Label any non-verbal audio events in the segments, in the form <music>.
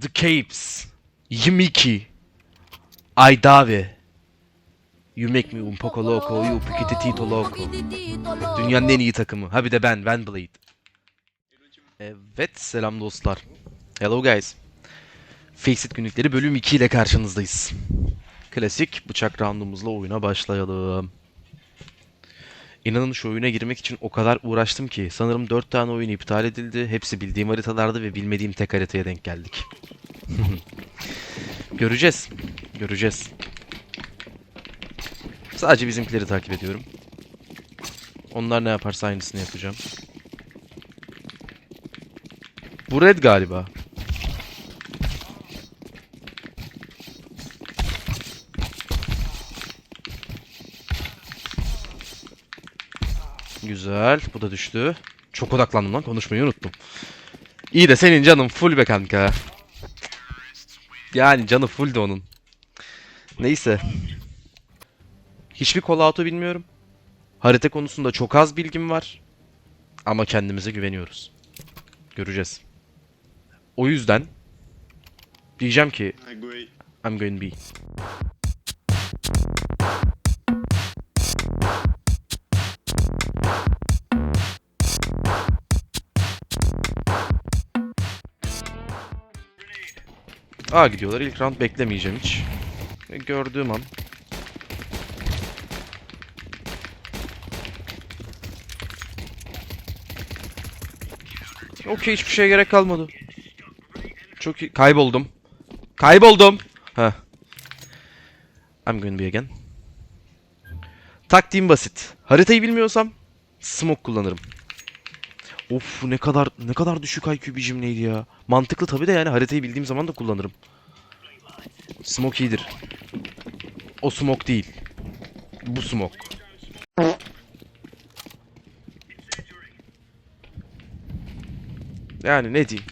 The Capes. Yimiki. Aydave. You make me un poco loco, you piquitito loco. Dünyanın en iyi takımı. Ha bir de ben, Van Blade. Evet, selam dostlar. Hello guys. Faceit günlükleri bölüm 2 ile karşınızdayız. Klasik bıçak roundumuzla oyuna başlayalım. İnanın şu oyuna girmek için o kadar uğraştım ki sanırım 4 tane oyun iptal edildi. Hepsi bildiğim haritalarda ve bilmediğim tek haritaya denk geldik. <laughs> Göreceğiz. Göreceğiz. Sadece bizimkileri takip ediyorum. Onlar ne yaparsa aynısını yapacağım. Bu red galiba. Güzel. Bu da düştü. Çok odaklandım lan. Konuşmayı unuttum. İyi de senin canın full be kanka. Yani canı full de onun. Neyse. Hiçbir out'u bilmiyorum. Harita konusunda çok az bilgim var. Ama kendimize güveniyoruz. Göreceğiz. O yüzden diyeceğim ki. I'm going B. A gidiyorlar. İlk round beklemeyeceğim hiç. Ve gördüğüm an Okey hiçbir şeye gerek kalmadı. Çok iyi. Kayboldum. Kayboldum. Ha. I'm going to be again. Taktiğim basit. Haritayı bilmiyorsam smoke kullanırım. Of ne kadar ne kadar düşük IQ bir cümleydi ya. Mantıklı tabii de yani haritayı bildiğim zaman da kullanırım. Smoke iyidir. O smoke değil. Bu smoke. Yani ne diyeyim?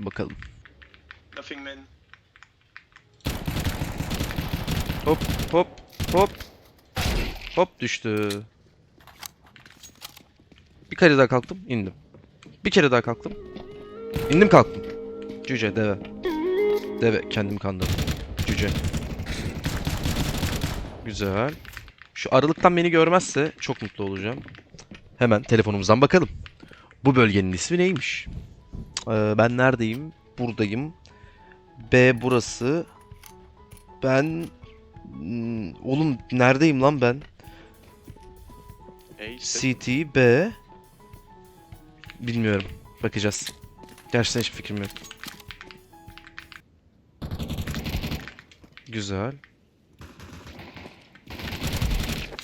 Bakalım. Nothing, man. Hop hop hop. Hop düştü. Bir kere daha kalktım, indim. Bir kere daha kalktım. İndim kalktım. Cüce deve. Deve kendimi kandırdım. Cüce. Güzel. Şu aralıktan beni görmezse çok mutlu olacağım. Hemen telefonumuzdan bakalım. Bu bölgenin ismi neymiş? Ee, ben neredeyim? Buradayım. B burası. Ben Hmm, Oğlum neredeyim lan ben? Set. CT, B. Bilmiyorum. Bakacağız. Gerçekten hiçbir fikrim yok. Güzel.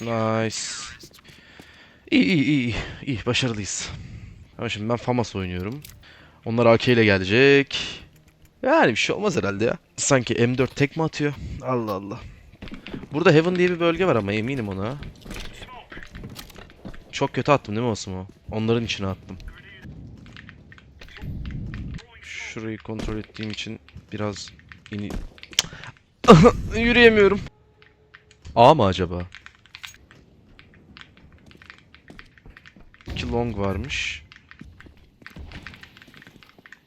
Nice. İyi iyi iyi. İyi başarılıyız. Ama şimdi ben FAMAS oynuyorum. Onlar AK ile gelecek. Yani bir şey olmaz herhalde ya. Sanki M4 tek mi atıyor? Allah Allah. Burada Heaven diye bir bölge var ama eminim ona. Çok kötü attım değil mi Osmo? Onların içine attım. Şurayı kontrol ettiğim için biraz ini... <laughs> Yürüyemiyorum. A mı acaba? İki long varmış.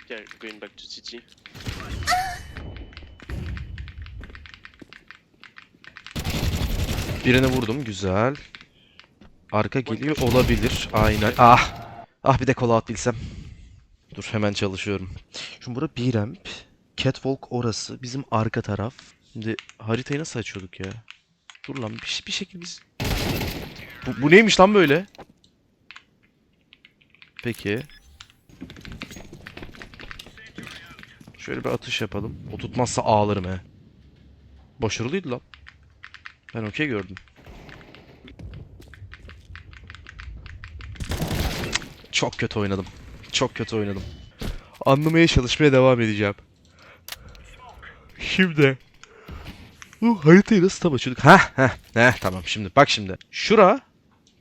Yeah, going back to city. Birini vurdum. Güzel. Arka geliyor olabilir. Aynen. Ah. Ah bir de out bilsem. Dur hemen çalışıyorum. Şimdi bura bir ramp. Catwalk orası. Bizim arka taraf. Şimdi haritayı nasıl açıyorduk ya? Dur lan bir, bir şekilde biz... Bu, bu neymiş lan böyle? Peki. Şöyle bir atış yapalım. O tutmazsa ağlarım he. Başarılıydı lan. Ben okey gördüm. Çok kötü oynadım. Çok kötü oynadım. Anlamaya çalışmaya devam edeceğim. Şimdi. Bu haritayı nasıl tam açıyorduk? Heh heh heh tamam şimdi bak şimdi. Şura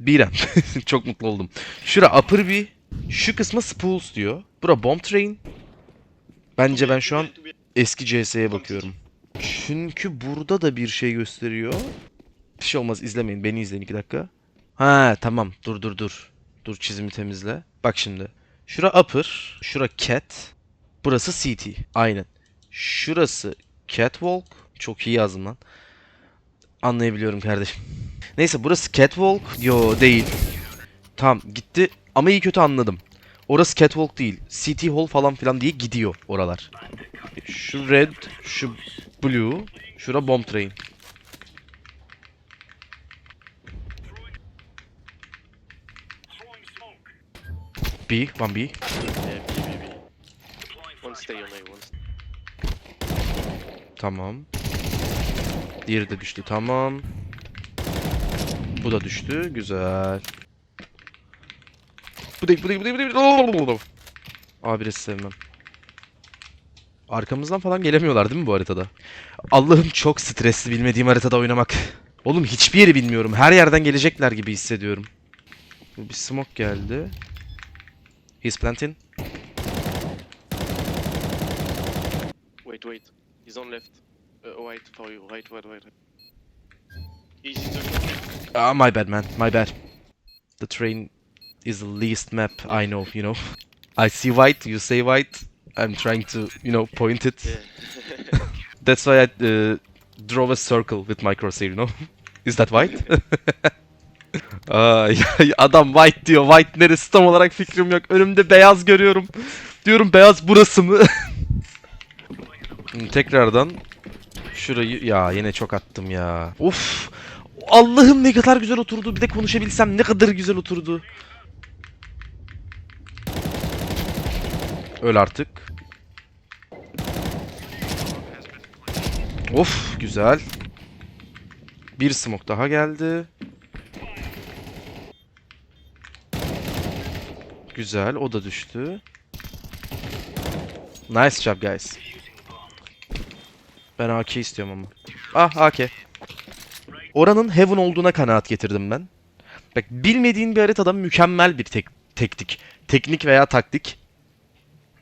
Birem. <laughs> Çok mutlu oldum. Şura upper B. Şu kısma spools diyor. Bura bomb train. Bence ben şu an eski CS'ye bakıyorum. Çünkü burada da bir şey gösteriyor. Bir şey olmaz izlemeyin. Beni izleyin iki dakika. Ha tamam. Dur dur dur. Dur çizimi temizle. Bak şimdi. Şura upper, şura cat. Burası CT. Aynen. Şurası catwalk. Çok iyi yazdım lan. Anlayabiliyorum kardeşim. <laughs> Neyse burası catwalk. Yo değil. Tamam gitti ama iyi kötü anladım. Orası catwalk değil. CT hall falan filan diye gidiyor oralar. Şu red, şu blue, şura bomb train. B, one B. Yeah, B, B, B. One stay on A, one stay. Tamam. Diğeri de düştü. Tamam. Bu da düştü. Güzel. Bu değil, bu değil, bu değil, bu değil. Abi sevmem. Arkamızdan falan gelemiyorlar değil mi bu haritada? Allah'ım çok stresli bilmediğim haritada oynamak. Oğlum hiçbir yeri bilmiyorum. Her yerden gelecekler gibi hissediyorum. Bir smoke geldi. He's planting. Wait, wait. He's on left. Uh, white for you. Right, white, white. He's in the Ah, my bad, man. My bad. The train is the least map I know, you know. <laughs> I see white, you say white. I'm trying to, you know, point it. Yeah. <laughs> That's why I uh, draw a circle with my crosshair, you know. <laughs> Is that white? <laughs> Adam white diyor. White neresi tam olarak fikrim yok. Önümde beyaz görüyorum. Diyorum beyaz burası mı? <laughs> Tekrardan şurayı ya yine çok attım ya. Of. Allah'ım ne kadar güzel oturdu. Bir de konuşabilsem ne kadar güzel oturdu. Öl artık. Of güzel. Bir smoke daha geldi. Güzel o da düştü. Nice job guys. Ben AK istiyorum ama. Ah AK. Oranın Heaven olduğuna kanaat getirdim ben. Bak bilmediğin bir haritada mükemmel bir tek teknik. Teknik veya taktik.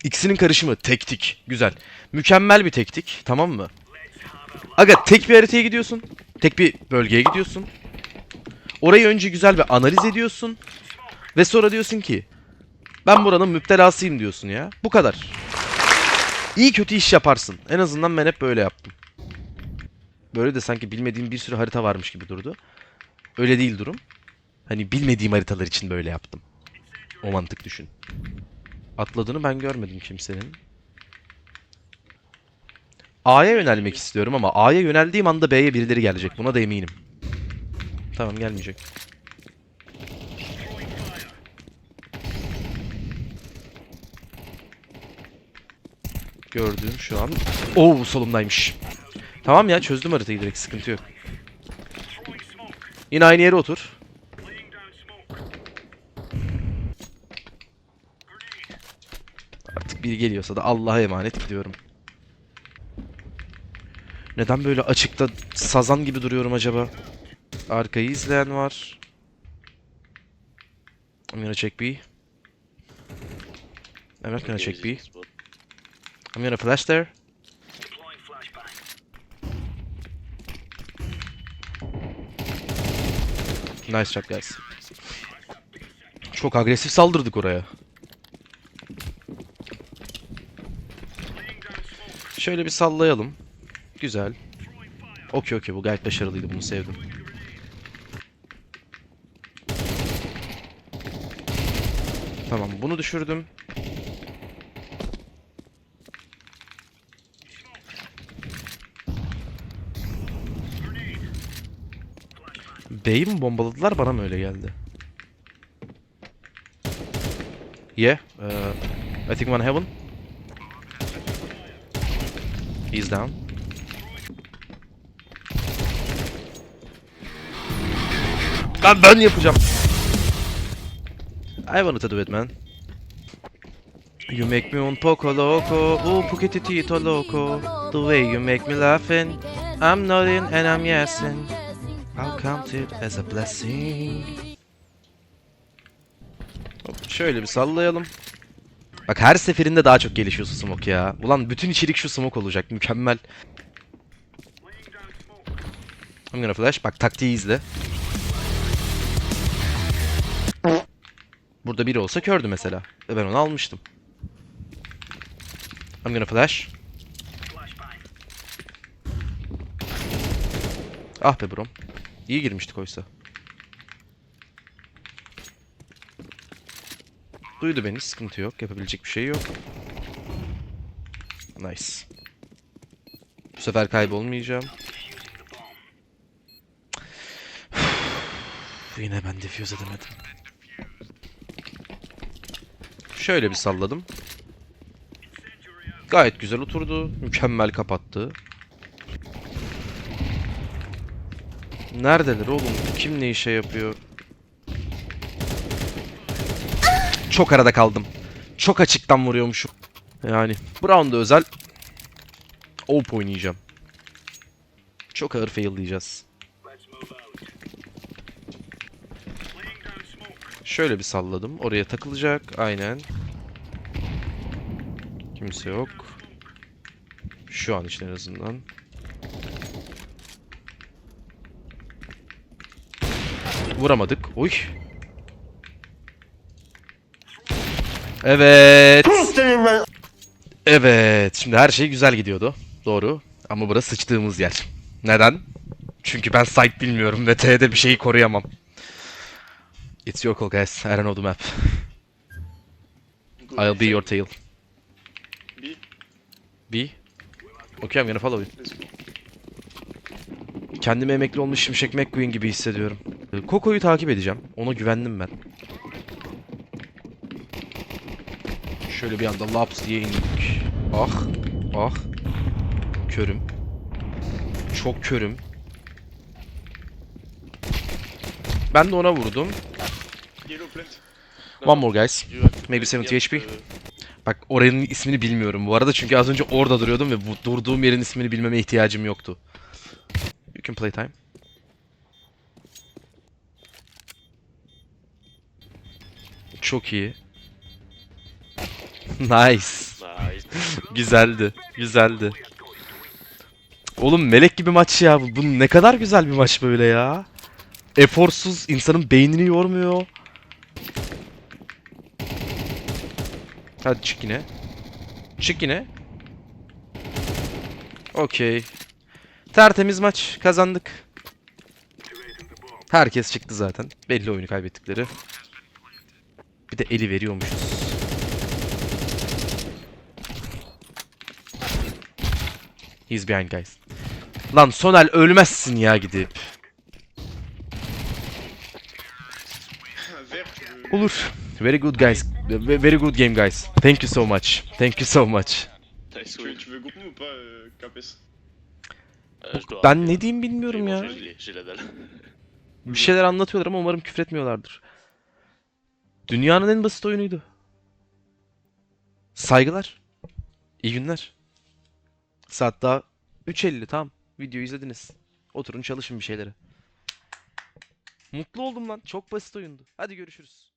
İkisinin karışımı tektik. Güzel. Mükemmel bir teknik. Tamam mı? Aga tek bir haritaya gidiyorsun. Tek bir bölgeye gidiyorsun. Orayı önce güzel bir analiz ediyorsun. Ve sonra diyorsun ki ben buranın müptelasıyım diyorsun ya. Bu kadar. İyi kötü iş yaparsın. En azından ben hep böyle yaptım. Böyle de sanki bilmediğim bir sürü harita varmış gibi durdu. Öyle değil durum. Hani bilmediğim haritalar için böyle yaptım. O mantık düşün. Atladığını ben görmedim kimsenin. A'ya yönelmek istiyorum ama A'ya yöneldiğim anda B'ye birileri gelecek. Buna da eminim. Tamam gelmeyecek. Gördüğüm şu an. Oo solumdaymış. Tamam ya çözdüm haritayı direkt sıkıntı yok. Yine aynı yere otur. Artık biri geliyorsa da Allah'a emanet gidiyorum. Neden böyle açıkta sazan gibi duruyorum acaba? Arkayı izleyen var. I'm gonna check B. I'm not gonna check B. I'm gonna flash there. Nice job guys. Çok agresif saldırdık oraya. Şöyle bir sallayalım. Güzel. Okey okey bu gayet başarılıydı bunu sevdim. Tamam bunu düşürdüm. B'yi mi bombaladılar bana mı öyle geldi? Yeah, uh, I think one heaven. He's down. Ben ben yapacağım. I wanted to do it man. You make me un poco loco, un poquitito loco. The way you make me laughing, I'm nodding and I'm yesing. I'll count it as a blessing. Hop, şöyle bir sallayalım. Bak her seferinde daha çok gelişiyorsun smoke ya. Ulan bütün içerik şu smoke olacak. Mükemmel. I'm gonna flash. Bak taktiği izle. Burada biri olsa kördü mesela. Ve ben onu almıştım. I'm gonna flash. Ah be brom. İyi girmiştik oysa. Duydu beni, sıkıntı yok. Yapabilecek bir şey yok. Nice. Bu sefer kaybolmayacağım. <sighs> Yine ben defuse edemedim. Şöyle bir salladım. Gayet güzel oturdu. Mükemmel kapattı. Neredeler oğlum? Kim ne işe yapıyor? Çok arada kaldım. Çok açıktan vuruyormuşum. Yani bu roundda özel OP oynayacağım. Çok ağır fail'layacağız. Şöyle bir salladım. Oraya takılacak. Aynen. Kimse yok. Şu an için en azından. Vuramadık. Uy. Evet. Evet. Şimdi her şey güzel gidiyordu. Doğru. Ama burası sıçtığımız yer. Neden? Çünkü ben site bilmiyorum ve T'de bir şeyi koruyamam. It's your call guys. I don't know the map. I'll be your tail. B. B. Okay, I'm gonna follow you. Kendimi emekli olmuş Şimşek McQueen gibi hissediyorum. Koko'yu takip edeceğim. Ona güvendim ben. Şöyle bir anda laps diye indik. Ah. Ah. Körüm. Çok körüm. Ben de ona vurdum. One more guys. Maybe plant 70 here, HP. Bak oranın ismini bilmiyorum bu arada çünkü az önce orada duruyordum ve bu durduğum yerin ismini bilmeme ihtiyacım yoktu. Can play time. Çok iyi. <laughs> Nice. <laughs> Güzeldi. Güzeldi. Oğlum melek gibi maç ya. Bu, bu ne kadar güzel bir maç böyle ya. Eforsuz, insanın beynini yormuyor. Hadi çık yine. Çık yine. Okey. Tertemiz maç. Kazandık. Herkes çıktı zaten. Belli oyunu kaybettikleri. Bir de eli veriyormuşuz. He's behind guys. Lan Sonel ölmezsin ya gidip. Olur. Very good guys. Ve- Very good game guys. Thank you so much. Thank you so much. Tu, veux grouper ou pas, euh, Ben ne diyeyim bilmiyorum Mais ya. <laughs> Bir şeyler anlatıyorlar ama umarım küfretmiyorlardır. Dünyanın en basit oyunuydu. Saygılar. İyi günler. Saat daha 3.50 tamam. Videoyu izlediniz. Oturun çalışın bir şeylere. Mutlu oldum lan. Çok basit oyundu. Hadi görüşürüz.